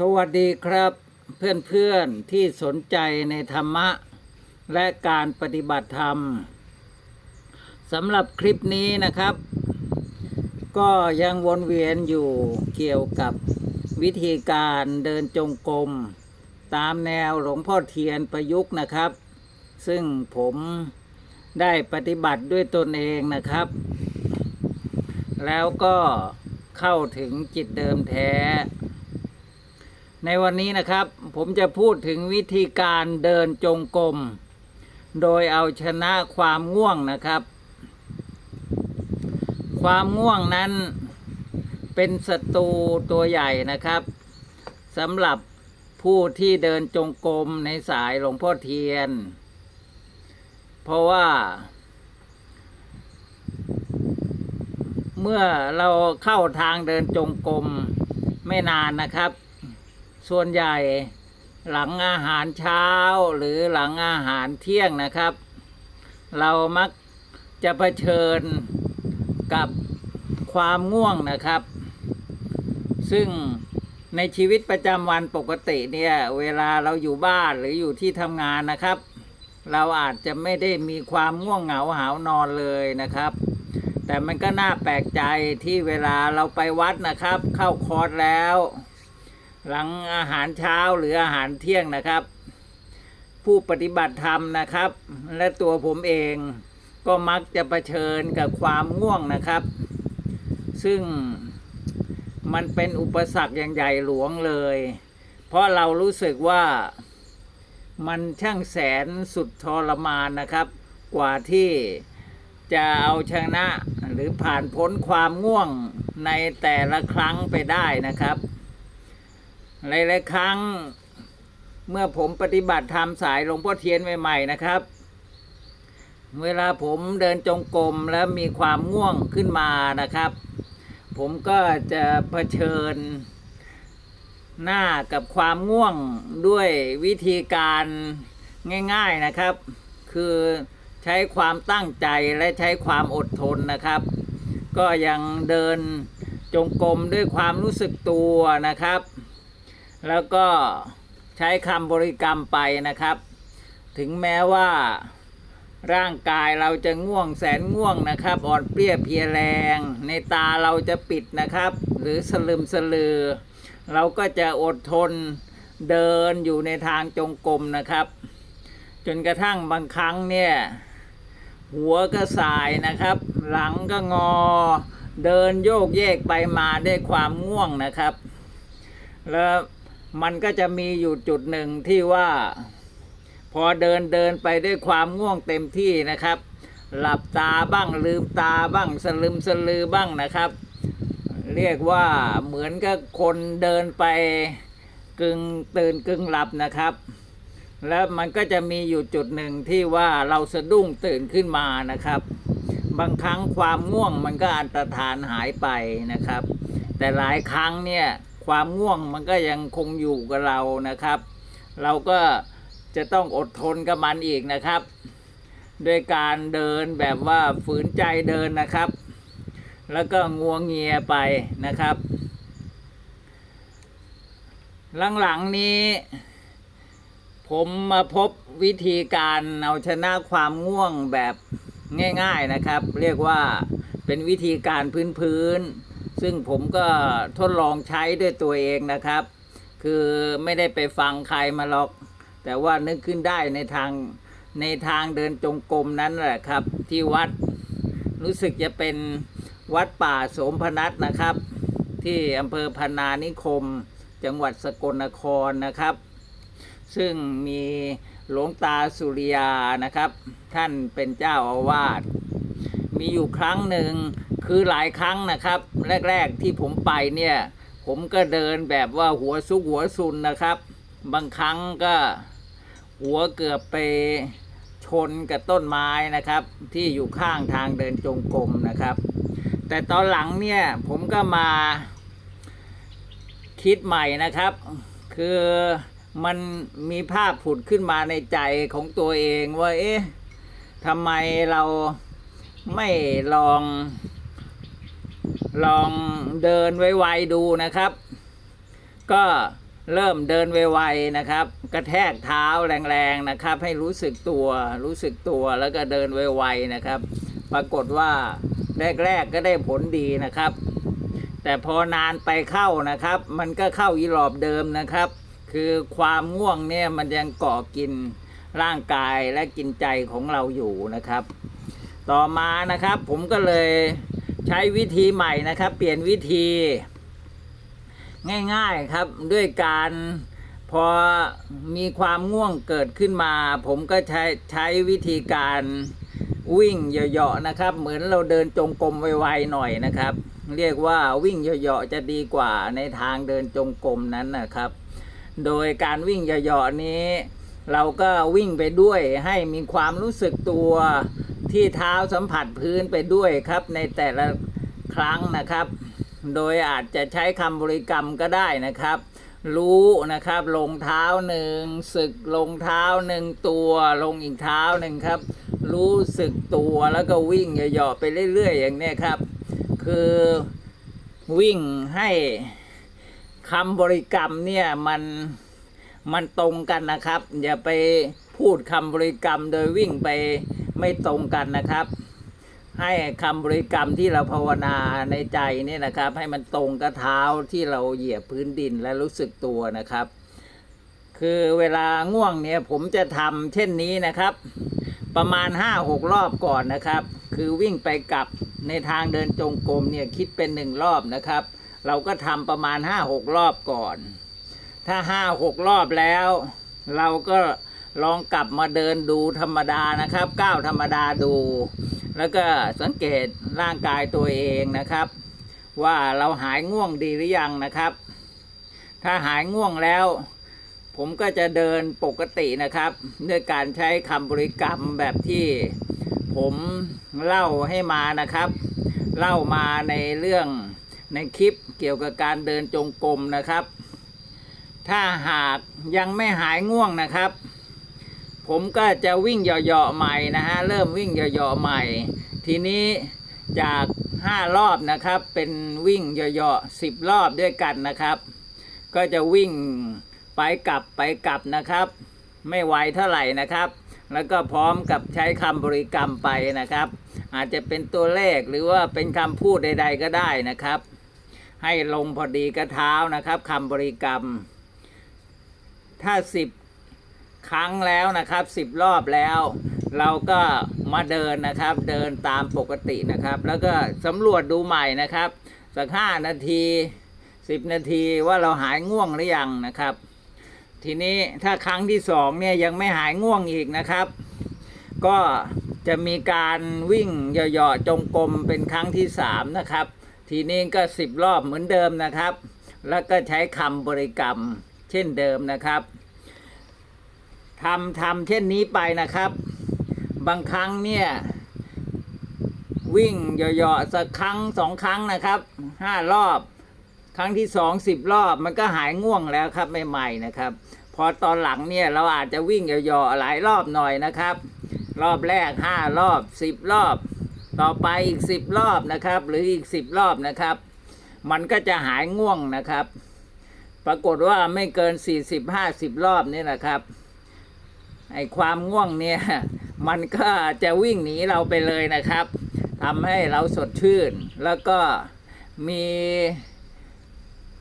สวัสดีครับ เพื่อนๆที่สนใจในธรรมะ และการปฏิบัติธรรมสำหรับคลิปนี้นะครับ ก็ยังวนเวียนอยู่เกี่ยวกับวิธีการเดินจงกรมตามแนวหลวงพ่อเทียนประยุกต์นะครับ ซึ่งผมได้ปฏิบัติด้วยตนเองนะครับ แล้วก็เข้าถึงจิตเดิมแท้ ในวันนี้นะครับผมจะพูดถึงวิธีการเดินจงกรมโดยเอาชนะความง่วงนะครับ ความง่วงนั้นเป็นศัตรูตัวใหญ่นะครับสำหรับผู้ที่เดินจงกรมในสายหลวงพ่อเทียน เพราะว่า เมื่อเราเข้าทางเดินจงกรมไม่นานนะครับ ส่วนใหญ่หลังอาหารเช้าหรือหลังอาหารเที่ยงนะครับ เรามักจะเผชิญกับความง่วงนะครับ ซึ่งในชีวิตประจำวันปกติเนี่ย เวลาเราอยู่บ้านหรืออยู่ที่ทำงานนะครับ เราอาจจะไม่ได้มีความง่วงเหงาหาวนอนเลยนะครับ แต่มันก็น่าแปลกใจที่เวลาเราไปวัดนะครับ เข้าคอร์สแล้ว หลังอาหารเช้าหรืออาหารเที่ยงนะครับ ผู้ปฏิบัติธรรมนะครับ และตัวผมเองก็มักจะะเผชิญกับความง่วงนะครับ ซึ่งมันเป็นอุปสรรคอย่างใหญ่หลวงเลย เพราะเรารู้สึกว่ามันช่างแสนสุดทรมานนะครับ กว่าที่จะเอาชนะหรือผ่านพ้นความง่วงในแต่ละครั้งไปได้นะครับ หลายๆครั้ง เมื่อผมปฏิบัติธรรมสายหลวงพ่อเทียนใหม่ๆนะครับ เวลาผมเดินจงกรมแล้วมีความง่วงขึ้นมานะครับ ผมก็จะเผชิญหน้ากับความง่วงด้วยวิธีการง่าย ๆนะครับ คือใช้ความตั้งใจและใช้ความอดทนนะครับ ก็ยังเดินจงกรมด้วยความรู้สึกตัวนะครับ แล้วก็ใช้คำบริกรรมไปนะครับ ถึงแม้ว่าร่างกายเราจะง่วงแสนง่วงนะครับ อ่อนเปรี้ยเพียแรง ในตาเราจะปิดนะครับ หรือสลึมสลือ เราก็จะอดทนเดินอยู่ในทางจงกรมนะครับ จนกระทั่งบางครั้งเนี่ย หัวก็สายนะครับ หลังก็งอ เดินโยกเยกไปมาด้วยความง่วงนะครับ แล้ว มันก็จะมีอยู่จุดหนึ่งที่ว่า พอเดินเดินไปด้วยความง่วงเต็มที่นะครับ หลับตาบ้างลืมตาบ้างสลึมสลือบ้างนะครับ เรียกว่าเหมือนกับคนเดินไปกึ่งตื่นกึ่งหลับนะครับ แล้วมันก็จะมีอยู่จุดหนึ่งที่ว่าเราสะดุ้งตื่นขึ้นมานะครับ บางครั้งความง่วงมันก็อันตรธานหายไปนะครับ แต่หลายครั้งเนี่ย ความง่วงมันก็ยังคงอยู่กับเรานะครับ เราก็จะต้องอดทนกับมันอีกนะครับ ด้วยการเดินแบบว่าฝืนใจเดินนะครับ แล้วก็งัวงเงียไปนะครับ หลังๆนี้ ผมมาพบวิธีการเอาชนะความง่วงแบบง่าย ๆนะครับ เรียกว่าเป็นวิธีการพื้นๆ ซึ่งผมก็ทดลองใช้ด้วยตัวเองนะครับ คือไม่ได้ไปฟังใครมาหรอก แต่ว่านึกขึ้นได้ในทางในทางเดินจงกรมนั้นแหละครับ ที่วัดรู้สึกจะเป็นวัดป่าโสมพนัสนะครับ ที่อำเภอพนานิคม จังหวัดสกลนครนะครับ ซึ่งมีหลวงตาสุริยานะครับ ท่านเป็นเจ้าอาวาส มีอยู่ครั้งหนึ่งคือหลายครั้งนะครับ แรก ๆที่ผมไปเนี่ย ผมก็เดินแบบว่าหัวซุกหัวซุนนะครับ บางครั้งก็หัวเกือบไปชนกับต้นไม้นะครับ ที่อยู่ข้างทางเดินจงกรมนะครับ แต่ตอนหลังเนี่ยผมก็มาคิดใหม่นะครับ คือมันมีภาพผุดขึ้นมาในใจของตัวเองว่าเอ๊ะทำไมเรา ไม่ลอง ลองเดินไวๆดูนะครับ ก็เริ่มเดินไวๆนะครับ กระแทกเท้าแรงๆนะครับ ให้รู้สึกตัวรู้สึกตัวแล้วก็เดินไวๆนะครับ ปรากฏว่าแรกๆก็ได้ผลดีนะครับ แต่พอนานไปเข้านะครับ มันก็เข้าอีหลอบเดิมนะครับ คือความง่วงเนี่ยมันยังกาะกินร่างกายและกินใจของเราอยู่นะครับ ต่อมานะครับผมก็เลยใช้วิธีใหม่นะครับ เปลี่ยนวิธีง่ายๆครับด้วยการพอมีความง่วงเกิดขึ้นมา ผมก็ใช้ใช้วิธีการวิ่งเหยาะๆนะครับ เหมือนเราเดินจงกรมไวๆหน่อยนะครับ เรียกว่าวิ่งเหยาะๆจะดีกว่าในทางเดินจงกรมนั้นนะครับ โดยการวิ่งเหยาะๆนี้ เราก็วิ่งไปด้วยให้มีความรู้สึกตัว ที่เท้าสัมผัสพื้นไปด้วยครับ ในแต่ละครั้งนะครับ โดยอาจจะใช้คำบริกรรมก็ได้นะครับ รู้นะครับ ลงเท้าหนึ่งสึกลงเท้าหนึ่งตัวลงอีกเท้าหนึ่งครับ รู้สึกตัวแล้วก็วิ่งเหยาะๆไปเรื่อย ๆ อย่างนี้ครับ คือวิ่งให้คำบริกรรมเนี่ยมันมันตรงกันนะครับ อย่าไปพูดคำบริกรรมโดยวิ่งไป ไม่ตรงกันนะครับ ให้คำบริกรรมที่เราภาวนาในใจนี่นะครับ ให้มันตรงกับเท้าที่เราเหยียบพื้นดินและรู้สึกตัวนะครับ คือเวลาง่วงเนี่ยผมจะทำเช่นนี้นะครับ ประมาณห้าหกรอบก่อนนะครับ คือวิ่งไปกลับในทางเดินจงกรมเนี่ยคิดเป็นหนึ่งรอบนะครับ เราก็ทำประมาณห้าหกรอบก่อน ถ้าห้าหกรอบแล้ว เราก็ ลองกลับมาเดินดูธรรมดานะครับก้าวธรรมดาดู แล้วก็สังเกตร่างกายตัวเองนะครับ ว่าเราหายง่วงดีหรือยังนะครับ ถ้าหายง่วงแล้ว ผมก็จะเดินปกตินะครับ ด้วยการใช้คำบริกรรมแบบที่ผมเล่าให้มานะครับ เล่ามาในเรื่องในคลิปเกี่ยวกับการเดินจงกรมนะครับ ถ้าหากยังไม่หายง่วงนะครับ ผมก็จะวิ่งเหยาะๆใหม่นะฮะเริ่มวิ่งเหยาะๆใหม่ ทีนี้จากห้ารอบนะครับ เป็นวิ่งเหยาะๆสิบรอบด้วยกันนะครับ ก็จะวิ่งไปกลับไปกลับนะครับ ไม่ไวเท่าไหร่นะครับ แล้วก็พร้อมกับใช้คำบริกรรมไปนะครับ อาจจะเป็นตัวเลขหรือว่าเป็นคำพูดใด ๆ ก็ได้นะครับ ให้ลงพอดีกระเท้านะครับคำบริกรรม ถ้าสิบ ครั้งแล้วนะครับสิบรอบแล้ว เราก็มาเดินนะครับ เดินตามปกตินะครับ แล้วก็สำรวจดูใหม่นะครับ สักห้านาทีสิบนาทีว่าเราหายง่วงหรือยังนะครับ ทีนี้ถ้าครั้งที่สองเนี่ยยังไม่หายง่วงอีกนะครับ ก็จะมีการวิ่งเหยาะๆจงกรมเป็นครั้งที่สามนะครับ ทีนี้ก็สิบรอบเหมือนเดิมนะครับ แล้วก็ใช้คำบริกรรมเช่นเดิมนะครับ ทำทำเช่นนี้ไปนะครับ บางครั้งเนี่ยวิ่งเหยาะๆสักครั้งสองครั้งนะครับห้ารอบ ครั้งที่สองสิบรอบมันก็หายง่วงแล้วครับใหม่ๆนะครับ พอตอนหลังเนี่ยเราอาจจะวิ่งเหยาะๆหลายรอบหน่อยนะครับ รอบแรกห้ารอบสิบรอบ ต่อไปอีกสิบรอบนะครับ หรืออีกสิบรอบนะครับ มันก็จะหายง่วงนะครับ ปรากฏว่าไม่เกินสี่สิบห้าสิบรอบนี่แหละครับ ไอ้ความง่วงเนี่ย มันก็จะวิ่งหนีเราไปเลยนะครับทำให้เราสดชื่น แล้วก็มี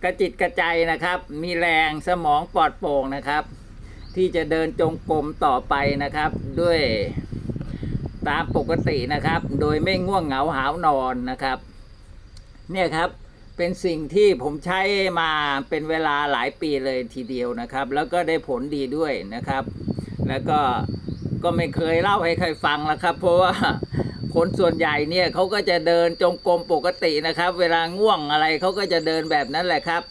กระจิตกระใจนะครับ มีแรงสมองปลอดโปร่งนะครับ ที่จะเดินจงกรมต่อไปนะครับ ด้วยตามปกตินะครับ โดยไม่ง่วงเหงาหาวนอนนะครับ เนี่ยครับเป็นสิ่งที่ผมใช้มาเป็นเวลาหลายปีเลยทีเดียวนะครับ แล้วก็ได้ผลดีด้วยนะครับ แล้วก็ก็ไม่เคยเล่าให้ใครฟังแล้วครับ เพราะว่าคนส่วนใหญ่เนี่ยเขาก็จะเดินจงกรมปกตินะครับ เวลาง่วงอะไรเขาก็จะเดินแบบนั้นแหละครับ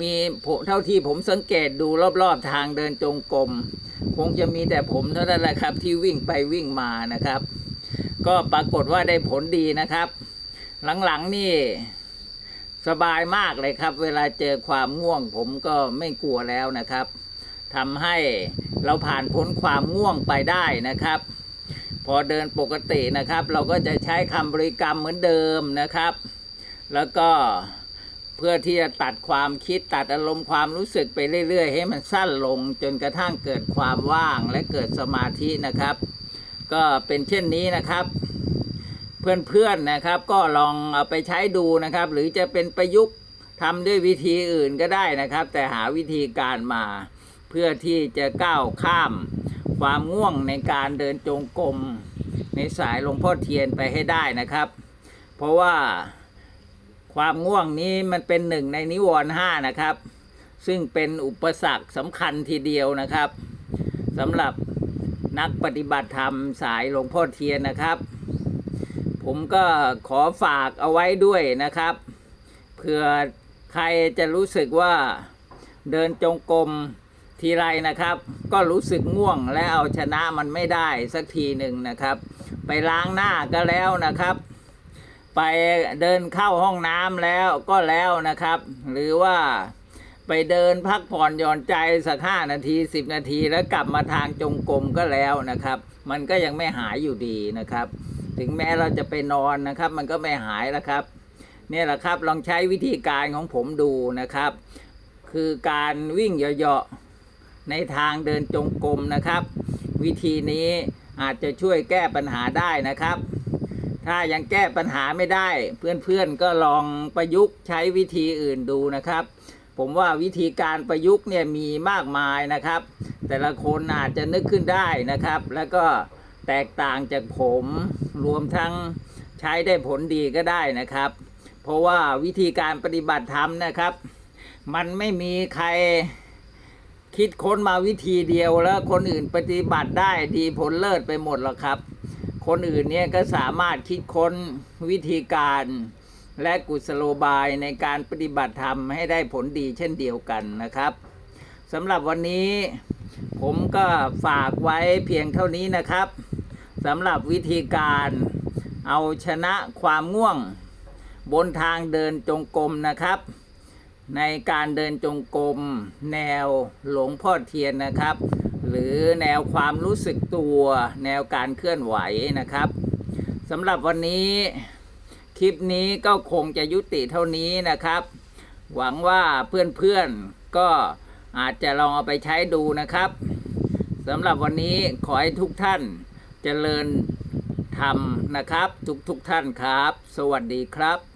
มีผมเท่าที่ผมสังเกตดูรอบๆทางเดินจงกรมคงจะมีแต่ผมเท่านั้นแหละครับ ที่วิ่งไปวิ่งมานะครับ ก็ปรากฏว่าได้ผลดีนะครับ หลังๆนี่สบายมากเลยครับ เวลาเจอความง่วงผมก็ไม่กลัวแล้วนะครับ ทำให้เราผ่านพ้นความง่วงไปได้นะครับ พอเดินปกตินะครับ เราก็จะใช้คำบริกรรมเหมือนเดิมนะครับ แล้วก็เพื่อที่จะตัดความคิดตัดอารมณ์ความรู้สึกไปเรื่อย ๆ ให้มันสั้นลงจนกระทั่งเกิดความว่างและเกิดสมาธินะครับ ก็เป็นเช่นนี้นะครับ เพื่อนๆนะครับก็ลองเอาไปใช้ดูนะครับ หรือจะเป็นประยุกต์ทำด้วยวิธีอื่นก็ได้นะครับ แต่หาวิธีการมา พื่อที่จะก้าวข้าม ความง่วงในการเดินจงกรมในสายหลวงพ่อเทียนไปให้ได้นะครับ เพราะว่าความง่วงนี้มันเป็นหนึ่งในนิวรณ์ห้านะครับ ซึ่งเป็นอุปสรรคสำคัญทีเดียวนะครับสำหรับนักปฏิบัติธรรมสายหลวงพ่อเทียนนะครับ ผมก็ขอฝากเอาไว้ด้วยนะครับเผื่อใครจะรู้สึกว่าเดินจงกรม ทีไรนะครับ ก็รู้สึกง่วงและเอาชนะมันไม่ได้สักทีหนึ่งนะครับ ไปล้างหน้าก็แล้วนะครับ ไปเดินเข้าห้องน้ำแล้วก็แล้วนะครับ หรือว่าไปเดินพักผ่อนหย่อนใจสักห้านาทีสิบนาทีแล้วกลับมาทางจงกรมก็แล้วนะครับ มันก็ยังไม่หายอยู่ดีนะครับ ถึงแม้เราจะไปนอนนะครับ มันก็ไม่หายแล้วครับเนี่ยแหละครับลองใช้วิธีการของผมดูนะครับ คือการวิ่งเหยาะๆ ในทางเดินจงกรมนะครับ วิธีนี้อาจจะช่วยแก้ปัญหาได้นะครับ ถ้ายังแก้ปัญหาไม่ได้ เพื่อนๆก็ลองประยุกต์ใช้วิธีอื่นดูนะครับ ผมว่าวิธีการประยุกต์เนี่ยมีมากมายนะครับ แต่ละคนอาจจะนึกขึ้นได้นะครับ แล้วก็แตกต่างจากผมรวมทั้งใช้ได้ผลดีก็ได้นะครับ เพราะว่าวิธีการปฏิบัติธรรมนะครับ มันไม่มีใคร คิดค้นมาวิธีเดียวแล้วคนอื่นปฏิบัติได้ดีผลเลิศไปหมดหรอกครับ คนอื่นเนี่ยก็สามารถคิดค้นวิธีการและกุศโลบายในการปฏิบัติธรรมให้ได้ผลดีเช่นเดียวกันนะครับสำหรับวันนี้ผมก็ฝากไว้เพียงเท่านี้นะครับสำหรับวิธีการเอาชนะความง่วง บนทางเดินจงกรมนะครับ ในการเดินจงกรมแนวหลวงพ่อเทียนนะครับ หรือแนวความรู้สึกตัว แนวการเคลื่อนไหวนะครับสำหรับวันนี้คลิปนี้ก็คงจะยุติเท่านี้นะครับ หวังว่าเพื่อนๆก็อาจจะลองเอาไปใช้ดูนะครับสำหรับวันนี้ขอให้ทุกท่านเจริญธรรมนะครับ ทุกๆทท่านครับ สวัสดีครับ